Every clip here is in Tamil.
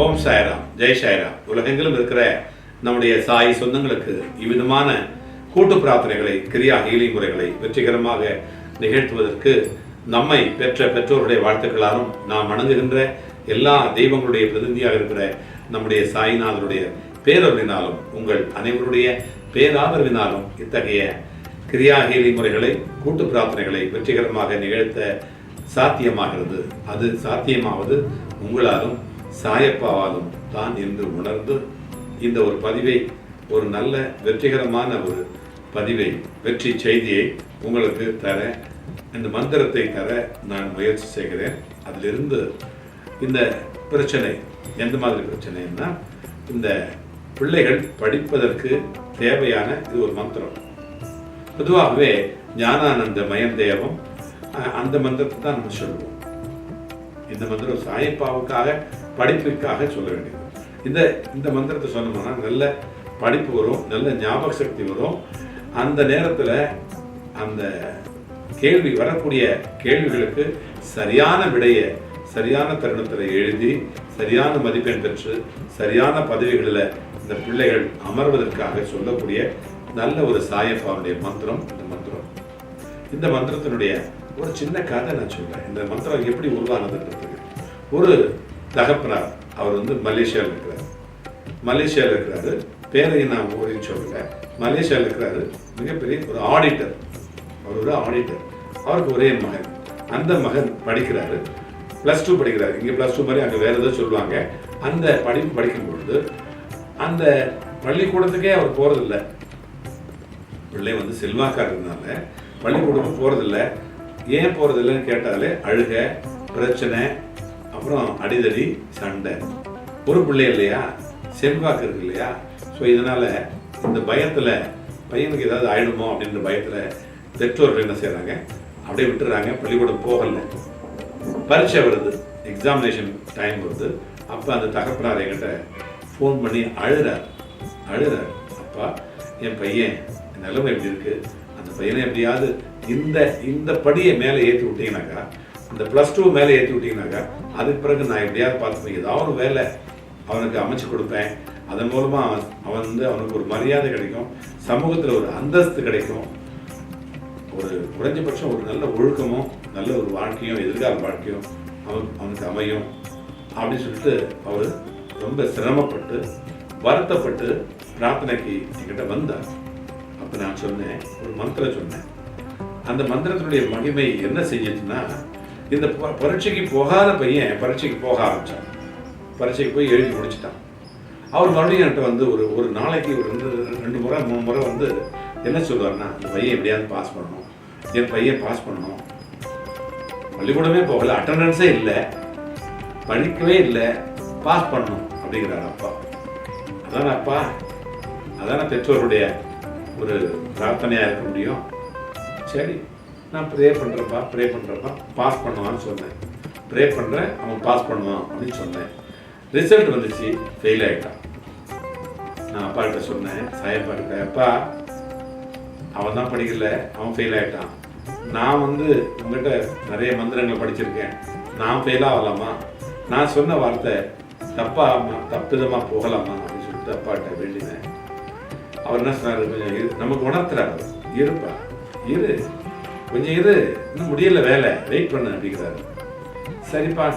ஓம் சாய்ராம் ஜெய் சாய்ராம். உலகெங்கிலும் இருக்கிற நம்முடைய சாய் சொந்தங்களுக்கு இவ்விதமான கூட்டு பிரார்த்தனைகளை கிரியா ஹீலி முறைகளை வெற்றிகரமாக நிகழ்த்துவதற்கு நம்மை பெற்ற பெற்றோருடைய வாழ்த்துக்களாலும் நாம் வணங்குகின்ற எல்லா தெய்வங்களுடைய பிரதிநிதியாக இருக்கிற நம்முடைய சாய்நாதருடைய பேரறிவினாலும் உங்கள் அனைவருடைய பேராதரவினாலும் இத்தகைய கிரியா ஹீலி முறைகளை கூட்டு பிரார்த்தனைகளை வெற்றிகரமாக நிகழ்த்த சாத்தியமாகிறது. அது சாத்தியமாவது உங்களாலும் சாயப்பாவாலும் தான் என்று உணர்ந்து இந்த ஒரு பதிவை ஒரு நல்ல வெற்றிகரமான ஒரு பதிவை வெற்றி செய்தியை உங்களுக்கு தர இந்த மந்திரத்தை தர நான் முயற்சி செய்கிறேன். அதிலிருந்து இந்த பிரச்சனை எந்த மாதிரி பிரச்சனைன்னா இந்த பிள்ளைகள் படிப்பதற்கு தேவையான இது ஒரு மந்திரம். பொதுவாகவே ஞானானந்த மயன் தேவம் அந்த மந்திரத்தை தான் நம்ம சொல்லுவோம். இந்த மந்திரம் சாயப்பாவுக்காக படிப்புக்காக சொல்ல வேண்டியது. இந்த இந்த மந்திரத்தை சொன்னோம்னா நல்ல படிப்பு வரும் நல்ல ஞாபக சக்தி வரும். அந்த நேரத்தில் அந்த கேள்வி வரக்கூடிய கேள்விகளுக்கு சரியான விடையை சரியான தருணத்தில் எழுதி சரியான மதிப்பெண் பெற்று சரியான பதவிகளில் இந்த பிள்ளைகள் அமர்வதற்காக சொல்லக்கூடிய நல்ல ஒரு சாயப்பாவுடைய மந்திரம் இந்த மந்திரம். இந்த மந்திரத்தினுடைய ஒரு சின்ன கதை நான் சொல்கிறேன் இந்த மந்திரம் எப்படி உருவானதுன்றது ஒரு தகப்பனார் அவர் வந்து மலேசியாவில் இருக்கிறார். மலேசியாவில் இருக்கிறாரு. பேரையும் நான் ஊரையும் சொல்லல. மலேசியாவில் இருக்கிறாரு. மிகப்பெரிய ஒரு ஆடிட்டர் அவர் ஒரு ஆடிட்டர் அவருக்கு ஒரே மகன். அந்த மகன் படிக்கிறாரு. ப்ளஸ் டூ படிக்கிறாரு. இங்கே ப்ளஸ் டூ மாதிரி அங்கே வேறு ஏதோ சொல்லுவாங்க. அந்த படிப்பு படிக்கும் பொழுது அந்த பள்ளிக்கூடத்துக்கே அவர் போகிறதில்ல பிள்ளை வந்து செல்வாக்காரதுனால பள்ளிக்கூடம் போகிறதில்ல ஏன் போகிறதில்லன்னு கேட்டாலே அழுக பிரச்சனை அப்புறம் அடிதடி சண்டை. ஒரு பிள்ளை இல்லையா? செல்வாக்கு இருக்கு இல்லையா? ஸோ இதனால் இந்த பயத்தில் பையனுக்கு ஏதாவது ஆயிடுமோ அப்படின்ற பயத்தில் பெற்றோர்கள் என்ன செய்கிறாங்க அப்படியே விட்டுறாங்க. பள்ளிக்கூடம் போகலை. பரீட்சை வருது. எக்ஸாமினேஷன் டைம் வருது. அப்போ அந்த தகப்பனார் என்கிட்ட ஃபோன் பண்ணி அழுறார். அழுறார். அப்பா என் பையன் என் நிலைமை எப்படி இருக்குது அந்த பையனை எப்படியாவது இந்த இந்த படியை மேலே ஏற்றி விட்டீங்கன்னாக்கா இந்த ப்ளஸ் டூ மேலே ஏற்றி விட்டிங்கனாக்கா அதுக்கு பிறகு நான் எப்படியாவது பார்த்து ஏதாவது ஒரு வேலை அவனுக்கு அமைச்சு கொடுப்பேன். அதன் மூலமாக அவன் அவன் வந்து அவனுக்கு ஒரு மரியாதை கிடைக்கும். சமூகத்தில் ஒரு அந்தஸ்து கிடைக்கும். ஒரு குறைஞ்சபட்சம் ஒரு நல்ல ஒழுக்கமும் நல்ல ஒரு வாழ்க்கையும் எதிர்கால வாழ்க்கையும் அவன் அவனுக்கு அமையும். அப்படின்னு சொல்லிட்டு அவர் ரொம்ப சிரமப்பட்டு வருத்தப்பட்டு பிரார்த்தனைக்கு என்கிட்ட வந்தார். அப்போ நான் சொன்னேன் ஒரு மந்திரம் சொன்னேன். அந்த மந்திரத்தினுடைய மகிமை என்ன செஞ்சுச்சுன்னா இந்த ப- பரீட்சைக்கு போகாத பையன் பரீட்சைக்கு போக ஆரம்பித்தான் பரீட்சைக்கு போய் எழுதி முடிச்சிட்டான். அவர் மறுபடியும் என்கிட்ட வந்து ஒரு ஒரு நாளைக்கு ஒரு ரெண்டு ரெண்டு முறை மூணு முறை வந்து என்ன சொல்லுவார்னா இந்த பையன் எப்படியாவது பாஸ் பண்ணணும். என் பையன் பாஸ் பண்ணணும். பள்ளிக்கூடமே போகல அட்டண்டன்ஸே இல்லை. படிக்கவே இல்லை. பாஸ் பண்ணணும். அப்படிங்கிறார் அப்பா. அதான அப்பா? அதான பெற்றோருடைய ஒரு பிரார்த்தனையாக இருக்க முடியும்? சரி. நான் ப்ரே பண்ணுறப்பா ப்ரே பண்ணுறப்பா பாஸ் பண்ணுவான்னு சொன்னேன். ப்ரே பண்ணுறேன் அவன் பாஸ் பண்ணுவான் அப்படின்னு சொன்னேன். ரிசல்ட் வந்துச்சு ஃபெயில் ஆகிட்டான் நான் அப்பா கிட்ட சொன்னேன் சாயப்பா கிட்ட அப்பா அவன் தான் படிக்கல அவன் ஃபெயில் ஆகிட்டான் நான் வந்து உங்கள்கிட்ட நிறைய மந்திரங்கள் படிச்சிருக்கேன். நான் ஃபெயில் ஆகலாமா? நான் சொன்ன வார்த்தை தப்பா தப்பிதமாக போகலாமா? அப்படின்னு சொல்லிட்டு அப்பாட்ட வேண்டினேன். அவர் என்ன சொன்னார்? கொஞ்சம் நமக்கு உணர்த்துறாரு. இருப்பா இரு. கொஞ்சம் இரு. இன்னும் முடியல வேலை. வெயிட் பண்ணு அப்படிங்கிறாரு. சரிப்பா.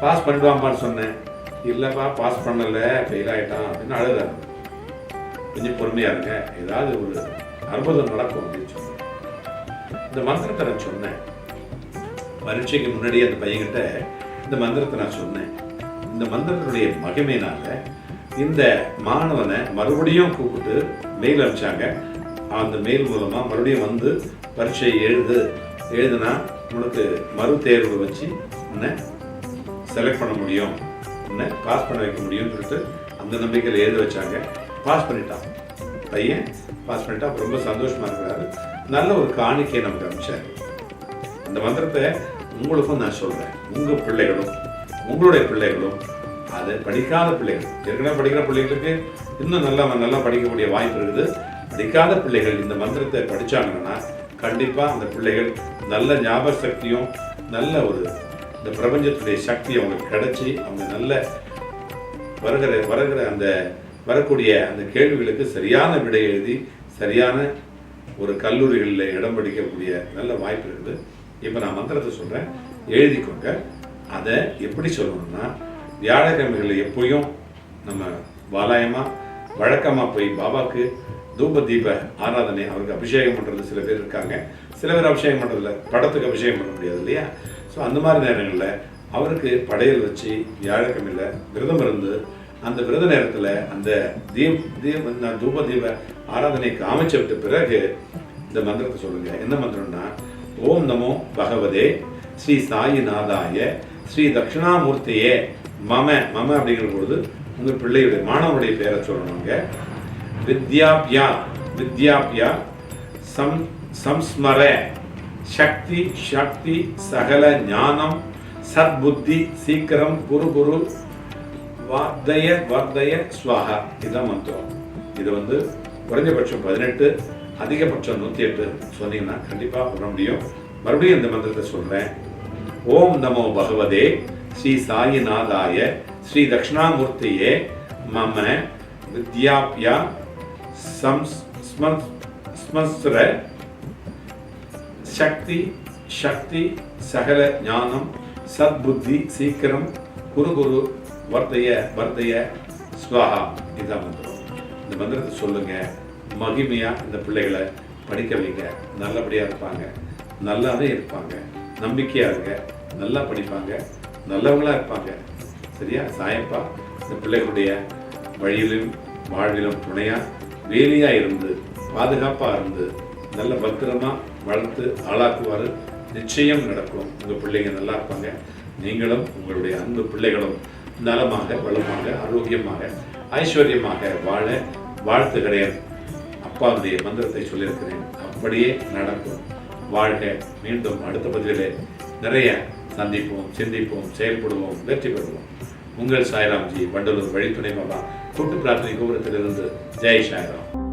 பாஸ் பண்ணிடுவாம்பான்னு சொன்னேன். இல்லைப்பா பாஸ் பண்ணலை. ஃபெயில் ஆகிட்டான் அப்படின்னு அழுதாரு. கொஞ்சம் பொறுமையாக இருங்க. ஏதாவது ஒரு அற்புதம் நடக்கும் அப்படின்னு சொன்னேன். இந்த மந்திரத்தை நான் சொன்னேன். பரீட்சைக்கு முன்னாடியே அந்த பையன்கிட்ட இந்த மந்திரத்தை நான் சொன்னேன். இந்த மந்திரத்தினுடைய மகிமையினால இந்த மாணவனை மறுபடியும் கூப்பிட்டு மெயில் அனுப்பிச்சாங்க. அந்த மெயில் மூலமாக மறுபடியும் வந்து பரீட்சை எழுது எழுதுனா உனக்கு மறு தேர்வு வச்சு உன்னை செலக்ட் பண்ண முடியும். உன்னை பாஸ் பண்ண வைக்க முடியும்னு சொல்லிட்டு அந்த நம்பிக்கையில் எழுத வச்சாங்க. பாஸ் பண்ணிட்டான். பையன் பாஸ் பண்ணிட்டா ரொம்ப சந்தோஷமாக இருக்கிறாரு. நல்ல ஒரு காணிக்கையை நமக்கு அமைச்சார் அந்த மந்திரத்தை உங்களுக்கும் நான் சொல்கிறேன் உங்கள் பிள்ளைகளும் உங்களுடைய பிள்ளைகளும் அதை படிக்காத பிள்ளைகள். ஏற்கனவே படிக்கிற பிள்ளைகளுக்கு இன்னும் நல்லா நல்லா படிக்கக்கூடிய வாய்ப்பு இருக்குது. படிக்காத பிள்ளைகள் இந்த மந்திரத்தை படித்தாங்கன்னா கண்டிப்பா அந்த பிள்ளைகள் நல்ல ஞாபக சக்தியும் நல்ல ஒரு இந்த பிரபஞ்சத்துடைய சக்தி அவங்களுக்கு கிடைச்சி அவங்க நல்ல வருகிற வருகிற அந்த வரக்கூடிய அந்த கேள்விகளுக்கு சரியான விடை எழுதி சரியான ஒரு கல்லூரிகளில் இடம் பிடிக்கக்கூடிய நல்ல வாய்ப்பு இருக்குது. இப்போ நான் மந்திரத்தை சொல்கிறேன் எழுதிக்கோங்க. அதை எப்படி சொல்லணும்னா வியாழக்கிழமைகளில் எப்பயும் நம்ம வாலாயமாக வழக்கமாக போய் பாபாக்கு தூப தீப ஆராதனை அவருக்கு அபிஷேகம் பண்ணுறது சில பேர் இருக்காங்க. சில பேர் அபிஷேகம் பண்ணுறதில்ல படத்துக்கு அபிஷேகம் பண்ண முடியாது இல்லையா? ஸோ அந்த மாதிரி நேரங்களில் அவருக்கு படையல் வச்சு வியாழக்கிழமையில் விரதம் இருந்து அந்த விரத நேரத்தில் அந்த தீப் தீப தூப தீப ஆராதனை காமிச்ச விட்ட பிறகு இந்த மந்திரத்தை சொல்லுங்க. என்ன மந்திரம்னா ஓம் நமோ பகவதே ஸ்ரீ சாயிநாதாய ஸ்ரீ தட்சிணாமூர்த்தியே மம மம அப்படிங்கிற பொழுது உங்கள் பிள்ளையுடைய மாணவனுடைய பேரை சொல்லணுங்க. வித்யாபியா வித்யாபியா சம் சம்ஸ்மர சக்தி சக்தி சகல ஞானம் சத்புத்தி சீக்கிரம் குரு குரு வர்தய வர்தய ஸ்வாஹா. இதுதான் மந்திரம். இது வந்து குறைஞ்சபட்சம் பதினெட்டு அதிகபட்சம் நூற்றி எட்டு சொன்னீங்கன்னா கண்டிப்பாக பண்ண முடியும். மறுபடியும் இந்த மந்திரத்தை சொல்கிறேன் ஓம் நமோ பகவதே ஸ்ரீ சாயிநாதாய ஸ்ரீ தட்சிணாமூர்த்தியே மம வித்யாப்யா சம்ஸ் சக்தி சக்தி சகல ஞானம் சத்புத்தி சீக்கிரம் குரு குரு வர்த்தைய வர்த்தைய ஸ்வாகா இதுதான் மந்திரம். இந்த மந்திரத்தை சொல்லுங்க. மகிமையா இந்த பிள்ளைகளை படிக்க வைங்க. நல்லபடியா இருப்பாங்க. நல்லாவே இருப்பாங்க. நம்பிக்கையா இருங்க. நல்லா படிப்பாங்க. நல்லவங்களா இருப்பாங்க. சரியா? சாயப்பா இந்த பிள்ளைகளுடைய வழியிலும் வாழ்விலும் துணையா வேலியா இருந்து பாதுகாப்பா இருந்து நல்ல பத்திரமா வளர்த்து ஆளாக்குவாரு. நிச்சயம் நடக்கும். உங்க பிள்ளைங்க நல்லா இருப்பாங்க. நீங்களும் உங்களுடைய அன்பு பிள்ளைகளும் நலமாக வளமாக ஆரோக்கியமாக ஐஸ்வர்யமாக வாழ வாழ்த்துகிறேன். அப்பாவுடைய மந்திரத்தை சொல்லியிருக்கிறேன். அப்படியே நடக்கும். வாழ்க. மீண்டும் அடுத்த பதிவிலே நிறைய சந்திப்போம் சிந்திப்போம் செயல்படுவோம் வெற்றி பெறுவோம். உங்கள் சாய்ராம்ஜி வண்டலூர் வழித்துணை மகா கூட்டு பிரார்த்தனை கோபுரத்திலிருந்து ஜெய் சாய்ராம்.